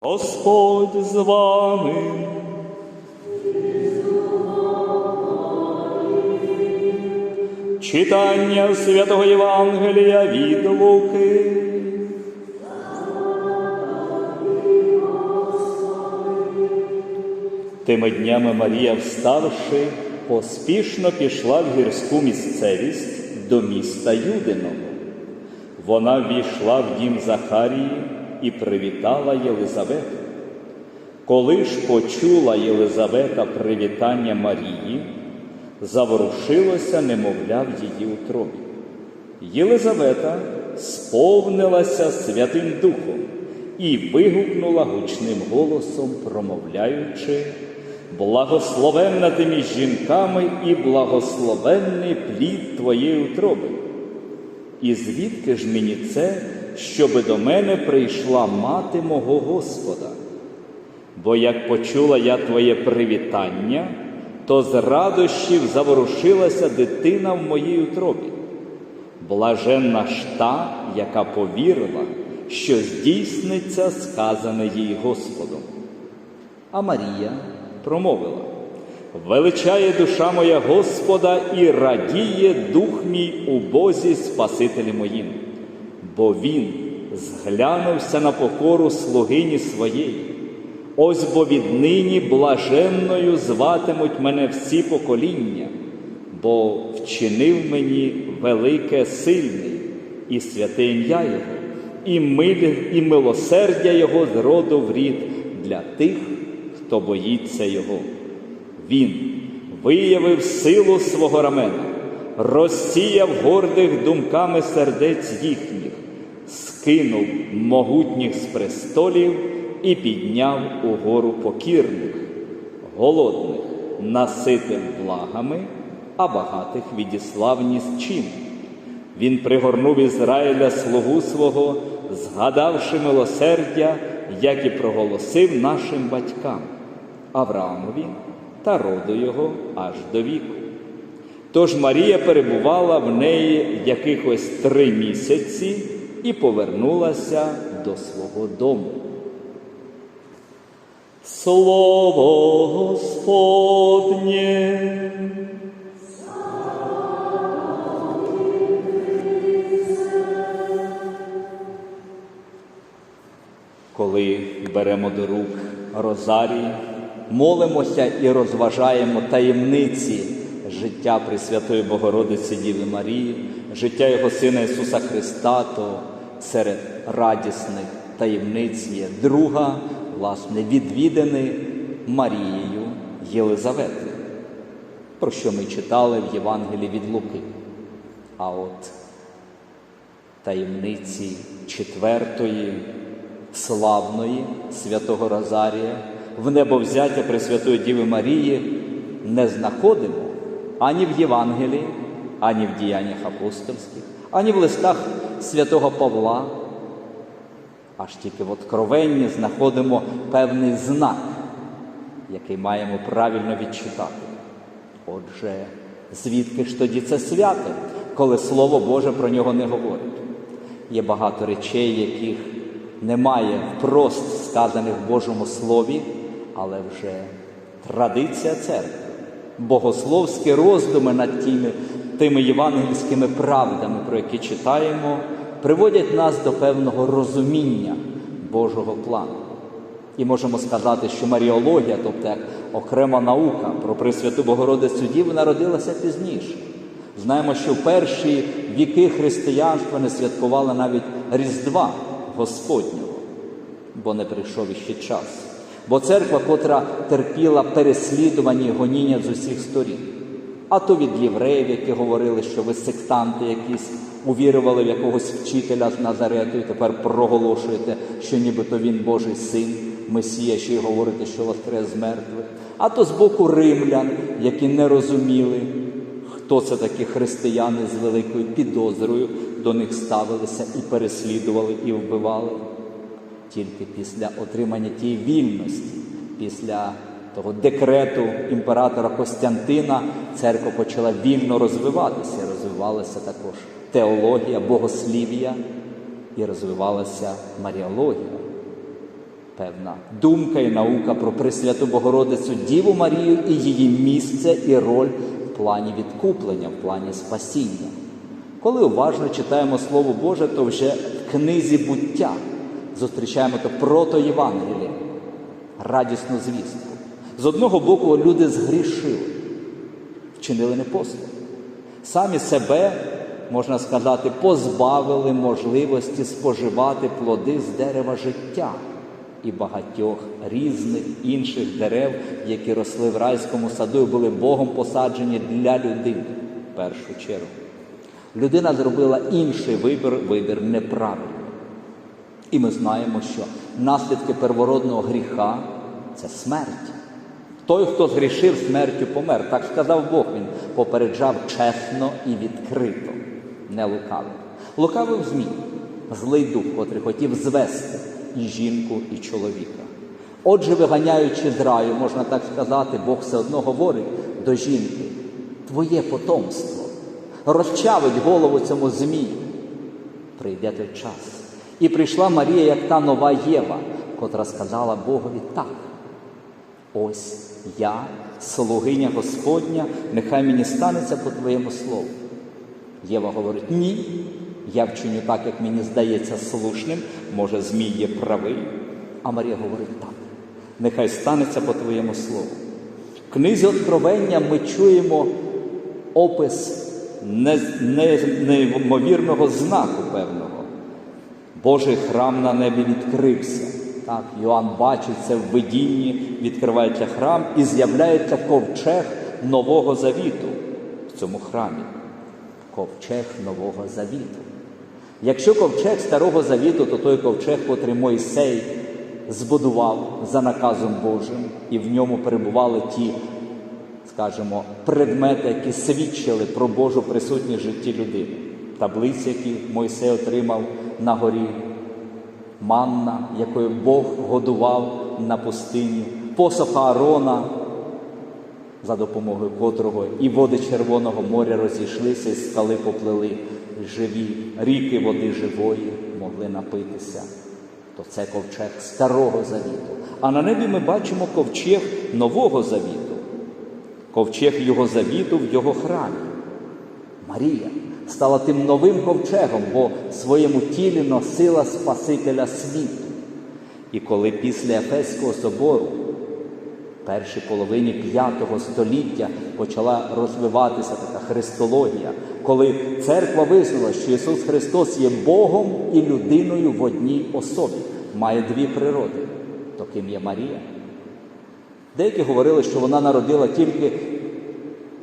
Господь з вами. Читання святого Євангелія від Луки. Тими днями Марія, вставши, поспішно пішла в гірську місцевість до міста Юдиного. Вона ввійшла в дім Захарії і привітала Єлизавету. Коли ж почула Єлизавета привітання Марії, заворушилося немовля в її утробі. Єлизавета сповнилася Святим Духом і вигукнула гучним голосом, промовляючи, благословенна ти між жінками і благословенний плід твоєї утроби. І звідки ж мені це, щоби до мене прийшла мати мого Господа? Бо як почула я твоє привітання, то з радощів заворушилася дитина в моїй утробі. Блаженна ж та, яка повірила, що здійсниться сказане їй Господом. А Марія промовила: Величає душа моя Господа і радіє дух мій у Бозі Спасителі моїм, бо Він зглянувся на покору слугині своєї. Ось бо віднині блаженною зватимуть мене всі покоління, бо вчинив мені велике сильний і святе ім'я Його, і, милі, і милосердя Його з роду в рід для тих, хто боїться Його. Він виявив силу свого рамена, розсіяв гордих думками сердець їхніх, скинув могутніх з престолів і підняв угору покірних, голодних наситив благами, а багатих відіслав ні з чим. Він пригорнув Ізраїля слугу свого, згадавши милосердя, як і проголосив нашим батькам, Авраамові та роду його аж до віку. Тож Марія перебувала в неї якихось три місяці і повернулася до свого дому. Слово Господнє. Коли беремо до рук розарій, молимося і розважаємо таємниці життя Пресвятої Богородиці Діви Марії, життя Його Сина Ісуса Христа, то серед радісних таємниць є друга, власне, відвідини Марією Єлизавети, про що ми читали в Євангелії від Луки. А от таємниці четвертої, славної святого Розарія, в небовзяття Пресвятої Діви Марії не знаходимо ані в Євангелії, ані в діяннях апостольських, ані в листах святого Павла. Аж тільки в Откровенні знаходимо певний знак, який маємо правильно відчитати. Отже, звідки ж тоді це свято, коли Слово Боже про нього не говорить? Є багато речей, яких немає впрост сказаних в Божому Слові, але вже традиція церкви, богословські роздуми над тими, тими євангельськими правдами, про які читаємо, приводять нас до певного розуміння Божого плану. І можемо сказати, що Маріологія, тобто як окрема наука про Пресвяту Богородицю Діву, народилася пізніше. Знаємо, що в перші віки християнства не святкували навіть Різдва Господнього, бо не прийшов іще час. Бо церква, котра терпіла переслідування гоніння з усіх сторін, а то від євреїв, які говорили, що ви сектанти якісь увірували в якогось вчителя з Назарету і тепер проголошуєте, що нібито він Божий син, Месія, ще й говорите, що воскрес з мертвих, а то з боку римлян, які не розуміли, хто це такі християни з великою підозрою до них ставилися і переслідували, і вбивали. Тільки після отримання тієї вільності, після того декрету імператора Костянтина церква почала вільно розвиватися. Розвивалася також теологія, богослів'я і розвивалася маріологія. певна думка і наука про Пресвяту Богородицю Діву Марію і її місце і роль в плані відкуплення, в плані спасіння. Коли уважно читаємо Слово Боже, то вже в книзі буття зустрічаємо то протоєвангеліє, радісну звістку. З одного боку, люди згрішили, вчинили непослух. Самі себе, можна сказати, позбавили можливості споживати плоди з дерева життя і багатьох різних інших дерев, які росли в райському саду і були Богом посаджені для людини в першу чергу. Людина зробила інший вибір, вибір неправильний. І ми знаємо, що наслідки первородного гріха це смерть. Той, хто згрішив смертю, помер. Так сказав Бог, він попереджав чесно і відкрито, не лукавив. Лукавив змій, злий дух, котрий хотів звести і жінку, і чоловіка. Отже, виганяючи з раю, можна так сказати, Бог все одно говорить до жінки: твоє потомство розчавить голову цьому змію. Прийде той час. І прийшла Марія, як та нова Єва, котра сказала Богові так. Ось я, слугиня Господня, нехай мені станеться по твоєму слову. Єва говорить: ні, я вчиню так, як мені здається слушним, може, Змій є правий. А Марія говорить так, нехай станеться по твоєму слову. В книзі Откровення ми чуємо опис не- не- неймовірного знаку певного. Божий храм на небі відкрився. Так, Йоанн бачить це в видінні, відкривається храм і з'являється ковчег Нового Завіту в цьому храмі. Ковчег Нового Завіту. Якщо ковчег Старого Завіту, то той ковчег, котрий Мойсей збудував за наказом Божим, і в ньому перебували ті, скажімо, предмети, які свідчили про Божу присутність в житті людини. Таблиці, які Мойсей отримав на горі, манна, якою Бог годував на пустині, посох Аарона, за допомогою котрого і води Червоного моря розійшлися, і скали поплили живі, ріки води живої могли напитися. То це ковчег Старого Завіту. А на небі ми бачимо ковчег Нового Завіту, ковчег Його завіту в Його храмі. Марія стала тим новим ковчегом, бо в своєму тілі носила Спасителя світу. І коли після Ефеського собору, в першій половині п'ятого століття, почала розвиватися така христологія, коли церква визнала, що Ісус Христос є Богом і людиною в одній особі, має дві природи, то ким є Марія. Деякі говорили, що вона народила тільки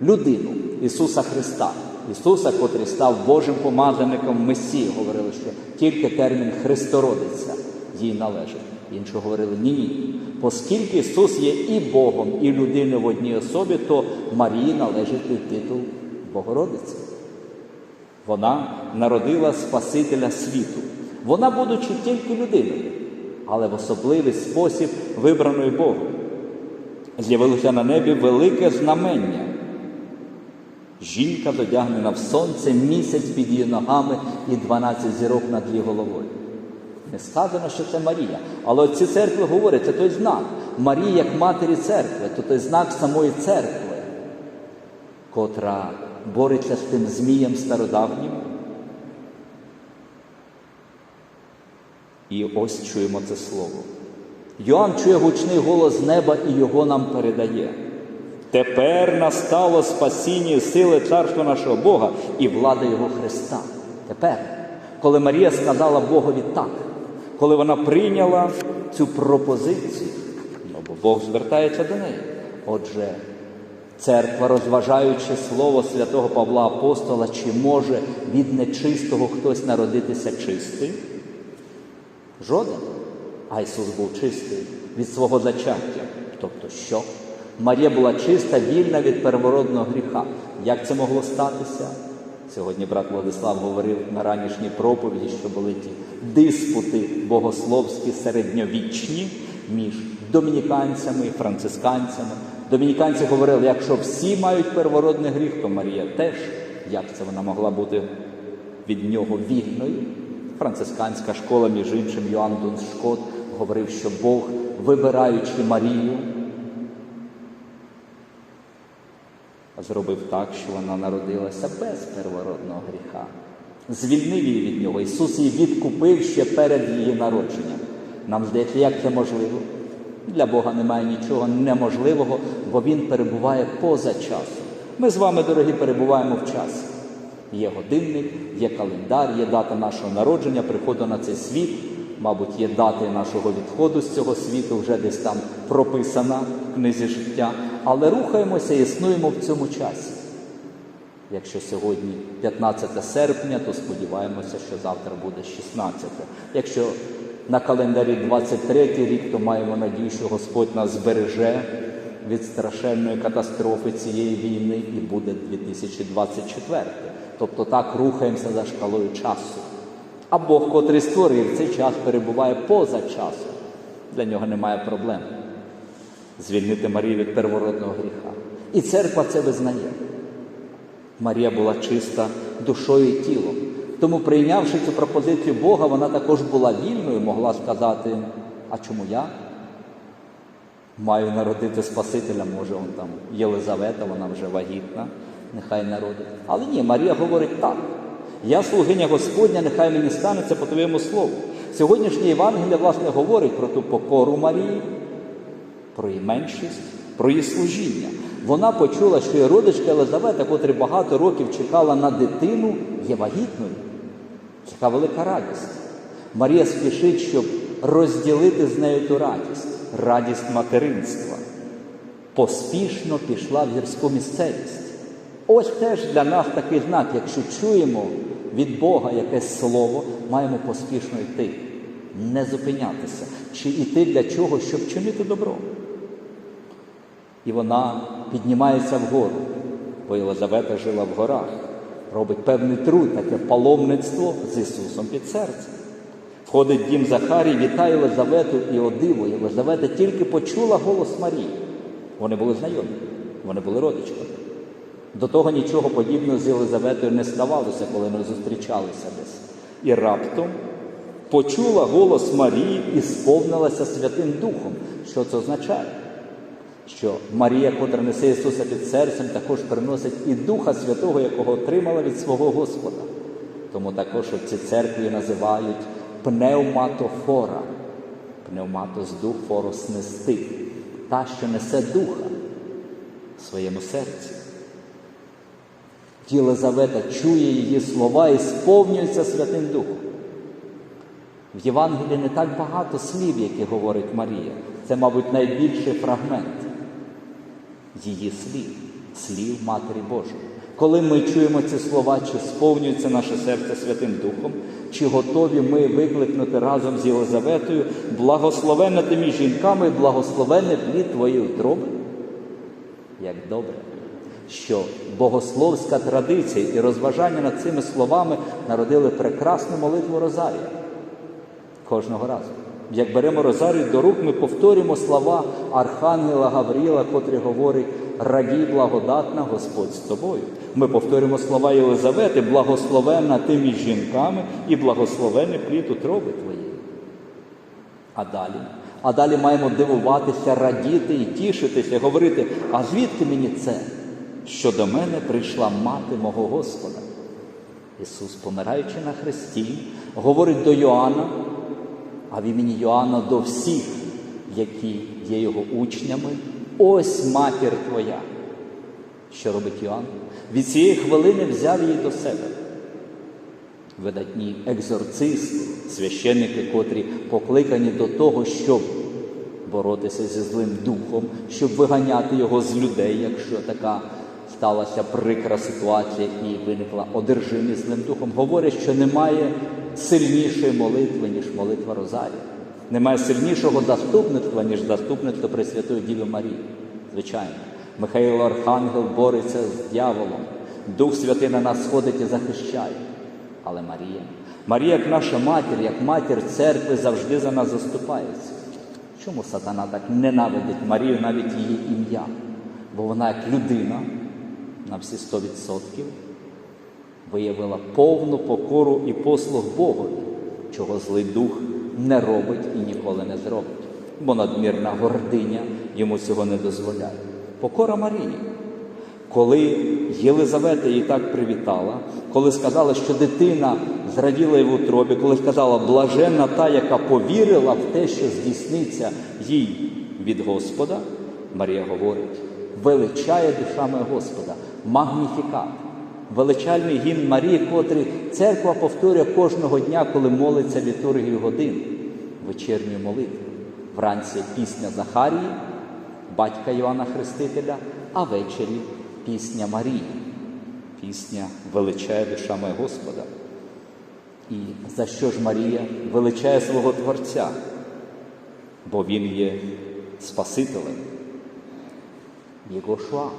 людину Ісуса Христа, Ісуса, котрий став Божим помазаником Месії, говорили, що тільки термін Христородиця їй належить. Інші говорили, ні, ні. Оскільки Ісус є і Богом, і людиною в одній особі, то Марії належить і титул Богородиці. Вона народила Спасителя світу. Вона, будучи тільки людиною, але в особливий спосіб вибраною Богом. З'явилося на небі велике знамення. Жінка зодягнена в сонце, місяць під її ногами і 12 зірок над її головою. Не сказано, що це Марія. Але ці церкви говорять, це той знак. Марія як матері церкви, то той знак самої церкви, котра бореться з тим змієм стародавнім. І ось чуємо це слово. Йоанн чує гучний голос неба і його нам передає. Тепер настало спасіння сили царства нашого Бога і влада Його Христа. Тепер, коли Марія сказала Богові так, коли вона прийняла цю пропозицію, ну бо Бог звертається до неї. Отже, церква, розважаючи слово святого Павла Апостола, чи може від нечистого хтось народитися чистий? Жоден. А Ісус був чистий від свого зачаття. Тобто що? Марія була чиста, вільна від первородного гріха. Як це могло статися? Сьогодні брат Владислав говорив на ранішній проповіді, що були ті диспути богословські середньовічні між домініканцями і францисканцями. Домініканці говорили, якщо всі мають первородний гріх, то Марія теж. Як це вона могла бути від нього вільною? Францисканська школа, між іншим, Йоанн Дун Шкот говорив, що Бог, вибираючи Марію, зробив так, що вона народилася без первородного гріха. Звільнив її від нього. Ісус її відкупив ще перед її народженням. Нам здається, як це можливо? Для Бога немає нічого неможливого, бо Він перебуває поза часом. Ми з вами, дорогі, перебуваємо в часі. Є годинник, є календар, є дата нашого народження, приходу на цей світ. Мабуть, є дати нашого відходу з цього світу, вже десь там прописана в книзі життя. Але рухаємося і існуємо в цьому часі. Якщо сьогодні 15 серпня, то сподіваємося, що завтра буде 16. Якщо на календарі 23 рік, то маємо надію, що Господь нас збереже від страшенної катастрофи цієї війни і буде 2024. Тобто так рухаємося за шкалою часу. А Бог, котрий створив цей час, перебуває поза часом. Для нього немає проблем звільнити Марію від первородного гріха. І церква це визнає. Марія була чиста душою і тілом. Тому, прийнявши цю пропозицію Бога, вона також була вільною, могла сказати: а чому я? Маю народити Спасителя, може, он там Єлизавета, вона вже вагітна, нехай народить. Але ні, Марія говорить так. Я слугиня Господня, нехай мені станеться по твоєму слову. Сьогоднішнє Євангеліє, власне, говорить про ту покору Марії, про її меншість, про її служіння. Вона почула, що її родичка Елизавета, котра багато років чекала на дитину, є вагітною. Яка велика радість. Марія спішить, щоб розділити з нею ту радість, радість материнства. Поспішно пішла в гірську місцевість. Ось теж для нас такий знак, якщо чуємо від Бога якесь слово, маємо поспішно йти, не зупинятися, чи йти для чого, щоб чинити добро. І вона піднімається вгору, бо Єлизавета жила в горах, робить певний труд, таке паломництво з Ісусом під серцем. Входить дім Захарій, вітає Єлизавету і о диво, Єлизавета тільки почула голос Марії. Вони були знайомі, вони були родичками. До того нічого подібного з Єлизаветою не ставалося, коли вони зустрічалися десь. І раптом почула голос Марії і сповнилася Святим Духом. Що це означає? Що Марія, котра несе Ісуса під серцем, також приносить і Духа Святого, якого отримала від свого Господа. Тому також в цій церкві називають пневматофора. Пневматос дух форос нести, та, що несе духа в своєму серці. Єлизавета чує її слова і сповнюється Святим Духом. В Євангелії не так багато слів, які говорить Марія. Це, мабуть, найбільший фрагмент її слів, слів Матері Божої. Коли ми чуємо ці слова, чи сповнюється наше серце Святим Духом, чи готові ми викликнути разом з Єлизаветою благословенна ти між жінками, благословенне плід твоєї утроби? Як добре, що богословська традиція і розважання над цими словами народили прекрасну молитву Розарія кожного разу. Як беремо Розарію до рук, ми повторюємо слова Архангела Гавріла, котрий говорить Радій благодатна Господь з тобою. Ми повторюємо слова Єлизавети, благословенна ти між жінками і благословений плід утроби твоєї. А далі? А далі маємо дивуватися, радіти і тішитися, говорити, а звідки мені це? Що до мене прийшла мати мого Господа. Ісус, помираючи на хресті, говорить до Йоанна, а в імені Йоанна до всіх, які є його учнями, ось матір твоя. Що робить Йоанн? Від цієї хвилини взяв її до себе. Видатні екзорцисти, священники, котрі покликані до того, щоб боротися зі злим духом, щоб виганяти його з людей, якщо така сталася прикра ситуація і виникла одержимість злим духом, говорять, що немає сильнішої молитви, ніж молитва Розарія. Немає сильнішого заступництва, ніж заступництво Пресвятої Діви Марії. Звичайно, Михайло Архангел бореться з дьяволом, Дух Святий на нас сходить і захищає. Але Марія, Марія, як наша матір, як матір церкви, завжди за нас заступається. Чому сатана так ненавидить Марію, навіть її ім'я? Бо вона, як людина, на всі 100% виявила повну покору і послуг Богові, чого злий дух не робить і ніколи не зробить, бо надмірна гординя йому цього не дозволяє. Покора Марії. Коли Єлизавета її так привітала, коли сказала, що дитина зраділа їй в утробі, коли сказала блаженна та, яка повірила в те, що здійсниться їй від Господа, Марія говорить: величає душа моя Господа, магніфікат, величальний гімн Марії, котрий церква повторює кожного дня, коли молиться літургію годин, вечірньої молитви. Вранці пісня Захарії, батька Йоанна Хрестителя, а ввечері пісня Марії, пісня величає душа моя Господа. І за що ж Марія величає свого Творця? Бо Він є Спасителем. Єгошуа,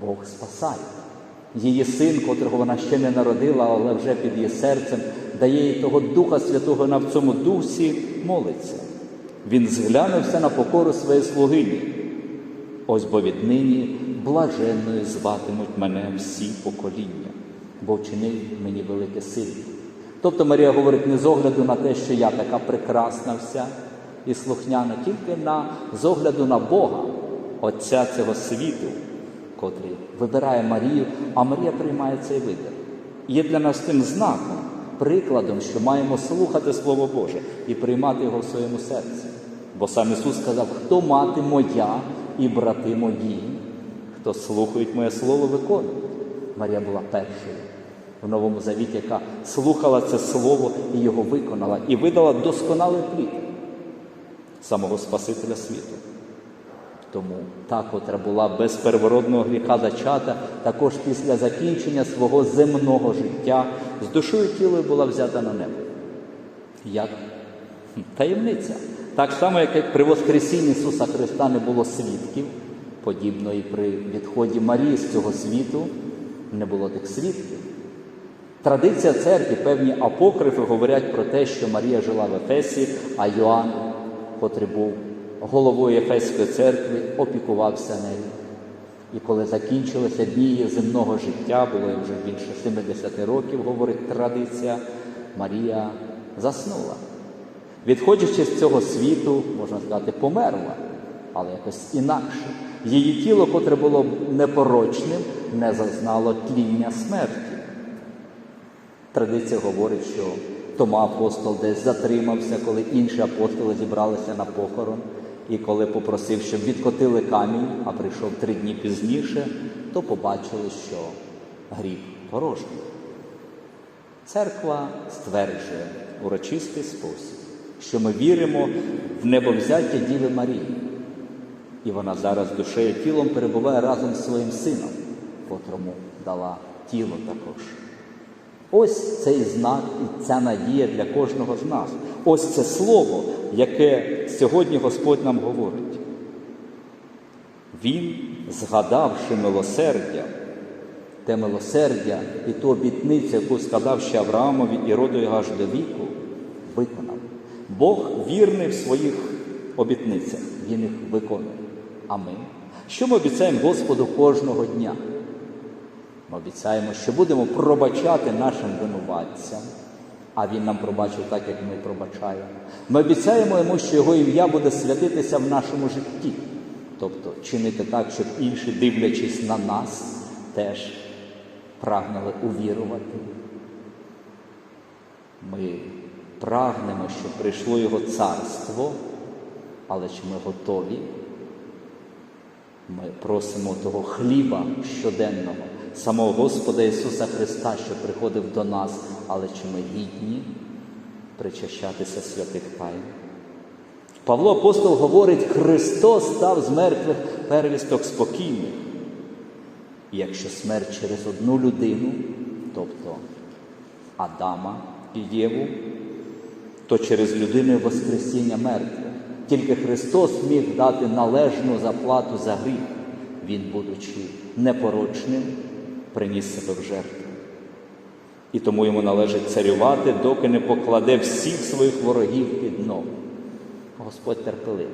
Бог спасає. Її син, котрого вона ще не народила, але вже під її серцем, дає їй того Духа Святого, вона в цьому дусі молиться. Він зглянувся на покору своєї слугині. Ось бо віднині блаженною зватимуть мене всі покоління, бо вчинив мені велике силі. Тобто Марія говорить не з огляду на те, що я така прекрасна вся і слухняна, тільки на, з огляду на Бога, Отця цього світу, котрий вибирає Марію, а Марія приймає цей вибір. Є для нас тим знаком, прикладом, що маємо слухати Слово Боже і приймати його в своєму серці. Бо сам Ісус сказав, хто мати моя і брати мої, хто слухають моє слово, виконують. Марія була першою в Новому Завіті, яка слухала це слово і його виконала, і видала досконалий плід самого Спасителя світу. Тому та, котра була без первородного гріха зачата, також після закінчення свого земного життя з душою тілою була взята на небо. Як таємниця. Так само, як при Воскресінні Ісуса Христа не було свідків, подібно і при відході Марії з цього світу не було тих свідків. Традиція церкви, певні апокрифи говорять про те, що Марія жила в Ефесі, а Йоанн, котрий був головою Ефеської церкви, опікувався нею. І коли закінчилися дні її земного життя, було їй вже більше 70 років, говорить традиція, Марія заснула. Відходячи з цього світу, можна сказати, померла, але якось інакше. Її тіло, котре було непорочним, не зазнало тління смерті. Традиція говорить, що Тома апостол десь затримався, коли інші апостоли зібралися на похорон, і коли попросив, щоб відкотили камінь, а прийшов три дні пізніше, то побачили, що гріб порожній. Церква стверджує урочистий спосіб, що ми віримо в небовзяття Діви Марії. І вона зараз душею тілом перебуває разом з своїм сином, котрому дала тіло також. Ось цей знак і ця надія для кожного з нас. Ось це слово, яке сьогодні Господь нам говорить. Він, згадавши милосердя, те милосердя і ту обітницю, яку сказав ще Авраамові і роду його аж до віку, виконав. Бог вірний в своїх обітницях, Він їх виконує. А ми? Що ми обіцяємо Господу кожного дня? Ми обіцяємо, що будемо пробачати нашим винуватцям, а Він нам пробачив так, як ми пробачаємо. Ми обіцяємо йому, що Його ім'я буде святитися в нашому житті, тобто чинити так, щоб інші, дивлячись на нас, теж прагнули увірувати. Ми прагнемо, щоб прийшло Його царство, але чи ми готові? Ми просимо того хліба щоденного, самого Господа Ісуса Христа, що приходив до нас, але чи ми гідні причащатися святих тайн? Павло апостол говорить, Христос став з мертвих первісток спокійних. І якщо смерть через одну людину, тобто Адама і Єву, то через людину Воскресіння мертвих. Тільки Христос міг дати належну заплату за гріх. Він, будучи непорочним, приніс себе в жертву. І тому йому належить царювати, доки не покладе всіх своїх ворогів під ногу. Господь терпеливий.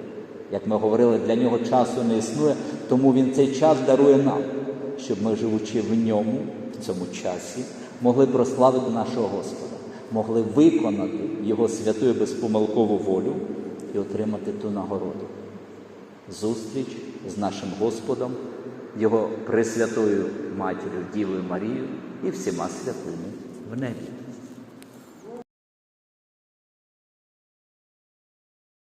Як ми говорили, для нього часу не існує, тому Він цей час дарує нам, щоб ми, живучи в ньому, в цьому часі, могли прославити нашого Господа. могли виконати Його святу і безпомилкову волю і отримати ту нагороду. Зустріч з нашим Господом, Його Пресвятою Матір'ю Дівою Марією і всіма святими в небі.